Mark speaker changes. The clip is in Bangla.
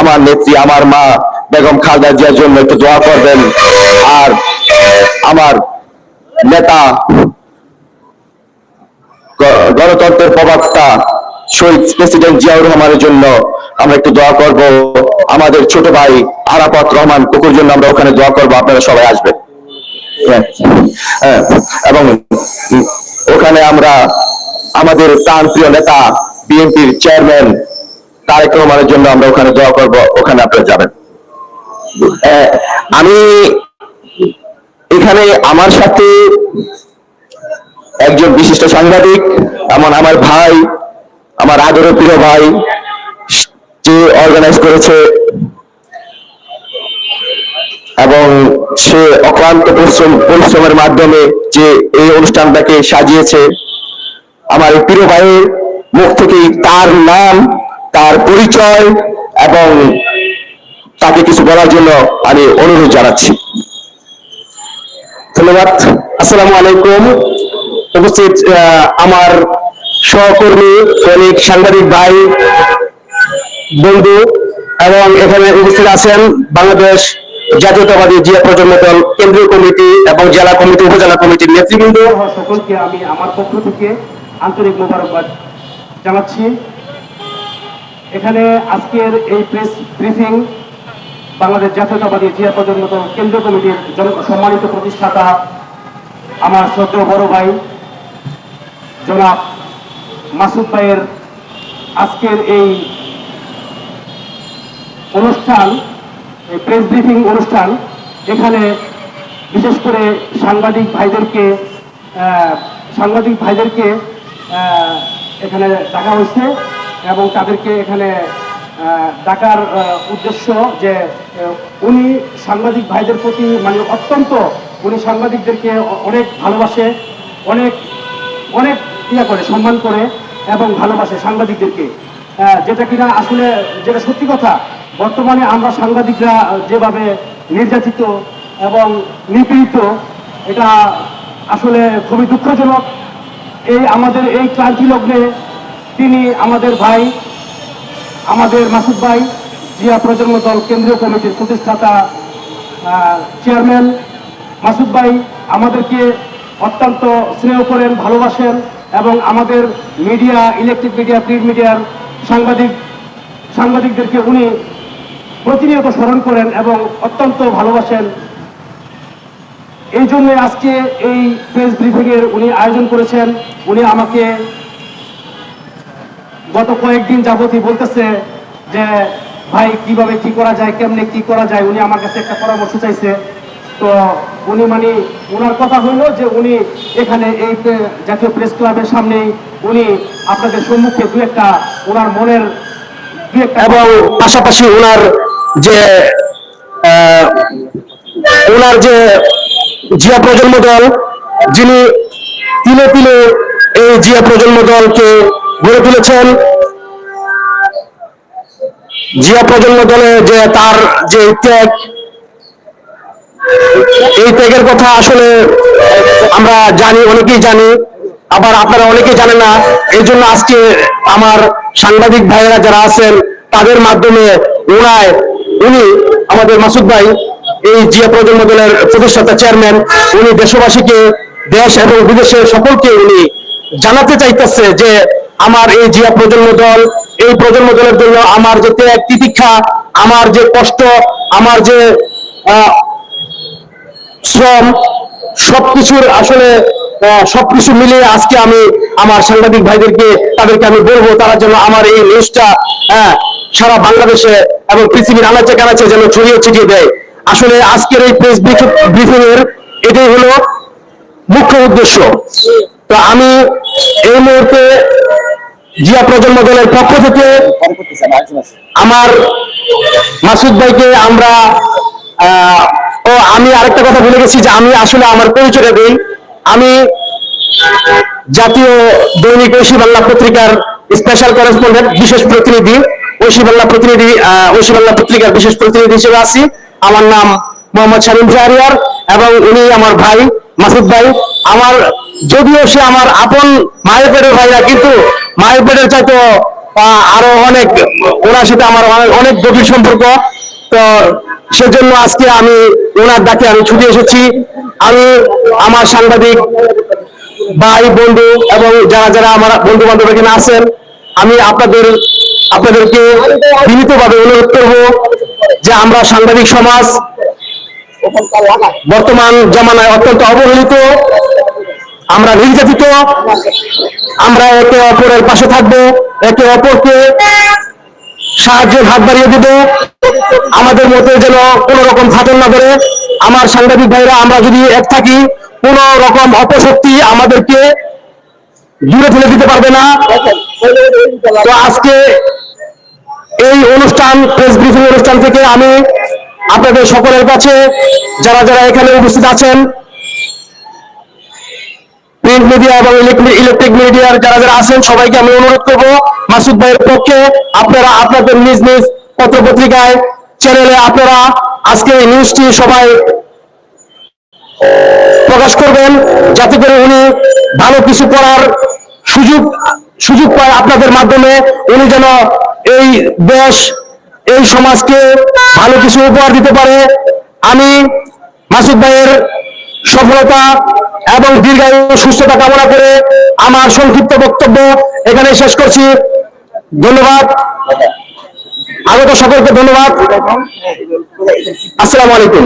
Speaker 1: আমার নেত্রী আমার মা বেগম খালদা জিয়ার জন্য একটু দোয়া করবেন। আর আমার নেতা গণতন্ত্রের প্রবক্তা শহীদ প্রেসিডেন্ট জিয়াউর রহমানের জন্য আমরা একটু দোয়া করব। আমাদের ছোট ভাই আরাফাত রহমান কুকুর জন্য আমরা ওখানে দোয়া করব। আপনারা সবাই আসবেন। হ্যাঁ, হ্যাঁ, এবং ওখানে আমরা আমাদের প্রাণ প্রিয় নেতা বিএনপির চেয়ারম্যান তারেক রহমানের জন্য আমরা ওখানে দোয়া করব, ওখানে আপনারা যাবেন। আমি এখানে আমার সাথে একজন বিশিষ্ট সাংবাদিক, এমন আমার ভাই, আমার আদরের প্রিয় ভাই যে অর্গানাইজ করেছে এবং সে অক্লান্ত পরিশ্রম, পরিশ্রমের মাধ্যমে যে এই অনুষ্ঠানটাকে সাজিয়েছে। আমার প্রিয় ভাইয়ের মুখ থেকেই তার নাম তার পরিচয় এবং তাকে কিছু বলার জন্য আমি অনুরোধ জানাচ্ছি। ধন্যবাদ। আসসালামু আলাইকুম। উপস্থিত আমার সহকর্মী, অনেক সাংবাদিক ভাই, বন্ধু এবং এখানে উপস্থিত আছেন বাংলাদেশ জাতীয়তাবাদী জিয়া প্রজন্ম দল কেন্দ্রীয় কমিটি এবং জেলা কমিটি, উপজেলা কমিটির নেতৃবৃন্দ।
Speaker 2: সকলকে আমি আমার পক্ষ থেকে আন্তরিক মোবারকবাদ জানাচ্ছি। এখানে আজকের এই প্রেস ব্রিফিং বাংলাদেশ জাতীয়তাবাদী জিয়া দল কেন্দ্রীয় কমিটির সম্মানিত প্রতিষ্ঠাতা আমার শ্রদ্ধেয় বড় ভাই, জনাব মাসুদ ভাইয়ের আজকের এই অনুষ্ঠান, এই প্রেস ব্রিফিং অনুষ্ঠান, এখানে বিশেষ করে সাংবাদিক ভাইদেরকে সাংবাদিক ভাইদেরকে এখানে ডাকা হয়েছে। এবং তাদেরকে এখানে ডাকার উদ্দেশ্য যে উনি সাংবাদিক ভাইদের প্রতি মানে অত্যন্ত, উনি সাংবাদিকদেরকে অনেক ভালোবাসে, অনেক অনেক ইয়া করে, সম্মান করে এবং ভালোবাসে সাংবাদিকদেরকে। যেটা কিনা আসলে, যেটা সত্যি কথা, বর্তমানে আমরা সাংবাদিকরা যেভাবে নির্যাতিত এবং নিপীড়িত, এটা আসলে খুবই দুঃখজনক। এই আমাদের এই ক্লান্তি লগ্নে তিনি আমাদের ভাই, আমাদের মাসুদ ভাই, জিয়া প্রজন্ম দল কেন্দ্রীয় কমিটির প্রতিষ্ঠাতা চেয়ারম্যান মাসুদ ভাই আমাদেরকে অত্যন্ত স্নেহ করেন, ভালোবাসেন এবং আমাদের মিডিয়া ইলেকট্রিক মিডিয়া, প্রিন্ট মিডিয়ার সাংবাদিক, সাংবাদিকদেরকে উনি প্রতিনিয়ত স্মরণ করেন এবং অত্যন্ত ভালোবাসেন। এই জন্য আজকে এই প্রেস ব্রিফিংয়ের উনি আয়োজন করেছেন। উনি আমাকে গত কয়েকদিন যাবতই বলতেছে যে ভাই কীভাবে কি করা যায় কেমনে কি করা যায়? উনি আমার কাছে একটা পরামর্শ চাইছে। তো উনি মানে ওনার কথা হইল যে উনি এখানে এই জাতীয় প্রেস ক্লাবের সামনেই উনি আপনাদের সম্মুখে দু একটা ওনার মনের
Speaker 1: এবং পাশাপাশি ওনার যে ওনার যে জিয়া প্রজন্ম দল যিনি তিলে তিলে এই জিয়া প্রজন্ম দলকে গড়ে তুলেছেন জিয়া প্রজন্ম দলে যে তার যে ত্যাগ, এই ত্যাগের কথা আসলে আমরা জানি, অনেকেই জানি, আবার আপনারা অনেকেই জানেন না। এই জন্য আজকে আমার সাংবাদিক ভাইয়েরা যারা আছেন, তাদের মাধ্যমে ওনায় উনি আমাদের মাসুদ ভাই, এই জিয়া প্রজন্ম দলের প্রতিষ্ঠাতা চেয়ারম্যান, উনি দেশবাসীকে, দেশ এবং বিদেশের সকলকে উনি জানাতে চাইতেছে যে আমার এই জিয়া প্রজন্ম দল, এই প্রজন্ম দলের জন্য আমার যে ত্যাগ, তিতিক্ষা, আমার যে কষ্ট, আমার যে শ্রম, সবকিছুর আসলে সবকিছু মিলিয়ে আজকে আমি আমার সাংবাদিক ভাইদেরকে, তাদেরকে আমি বলব, তারা যেন আমার এই নিউজটা হ্যাঁ সারা বাংলাদেশে এবং পৃথিবীর আনাচে কানাচে যেন ছড়িয়ে ছিটিয়ে দেয়। আসলে আজকের এই প্রেস ব্রিফিং এর এটাই হলো মুখ্য উদ্দেশ্য। তো আমি এই মুহূর্তে জিয়া প্রজন্ম দলের পক্ষ থেকে আমার মাসুদ ভাইকে আমরা ও আমি আরেকটা কথা ভুলে গেছি যে আমি আসলে আমার পরিচয়টা দিই। আমি জাতীয় দৈনিক ঐশী বাংলা পত্রিকার স্পেশাল করেসপন্ডেন্ট বিশেষ প্রতিনিধি, ঐশী বাংলা প্রতিনিধি ঐশী বাংলা পত্রিকার বিশেষ প্রতিনিধি হিসেবে আছি। আমার নাম মোহাম্মদ শামীম জাহারিয়ার এবং উনি আমার ভাই। মাসুদ ভাই, আমার যদিও সে আমার আপন মায়ের পেটের ভাইরা, কিন্তু মায়ের পেটের চাইতো আরও অনেক, ওনার সাথে আমার অনেক- অনেক গভীর সম্পর্ক। তো সেজন্য আজকে আমি ওনার ডাকে আমি ছুটে এসেছি। আমি আমার সাংবাদিক ভাই, বন্ধু এবং যারা যারা আমার বন্ধু বান্ধব এখানে আছেন, আমি আপনাদের, আপনাদেরকে বিনীতভাবে অনুরোধ করব যে আমরা সাংবাদিক সমাজ বর্তমান জামানায় অত্যন্ত অবহেলিত, আমরা নির্যাতিত, আমরা একে অপরের পাশে থাকব, একে অপরকে সাহায্যের হাত বাড়িয়ে দেব। আমাদের মধ্যে যেন কোনো রকম ফাটল না করে আমার সাংবাদিক ভাইরা, আমরা যদি এক থাকি, কোন রকম অপশক্তি আমাদেরকে দূরে ফেলে দিতে পারবে না। তো আজকে এই অনুষ্ঠান প্রেস ব্রিফিং অনুষ্ঠান থেকে আমি আপনাদের সকলের কাছে, যারা যারা এখানে উপস্থিত আছেন প্রিন্ট মিডিয়া এবং ইলেকট্রিক মিডিয়ার যারা যারা আছেন, সবাইকে আমি অনুরোধ করব, মাসুদ ভাইয়ের পক্ষে আপনারা আপনাদের নিজ নিজ পত্র পত্রিকায় চ্যানেলে আপনারা আজকে এই নিউজটি সবাই প্রকাশ করবেন, যাতে করে উনি ভালো কিছু করার সুযোগ সুযোগ পায় আপনাদের মাধ্যমে। উনি যেন এই দেশ এই সমাজকে ভালো কিছু উপহার দিতে পারে। আমি মাসুদ ভাইয়ের সফলতা এবং দীর্ঘায়ু সুস্থতা কামনা করে আমার সংক্ষিপ্ত বক্তব্য এখানে শেষ করছি। ধন্যবাদ। আগত সকলকে ধন্যবাদ। আসসালামু আলাইকুম।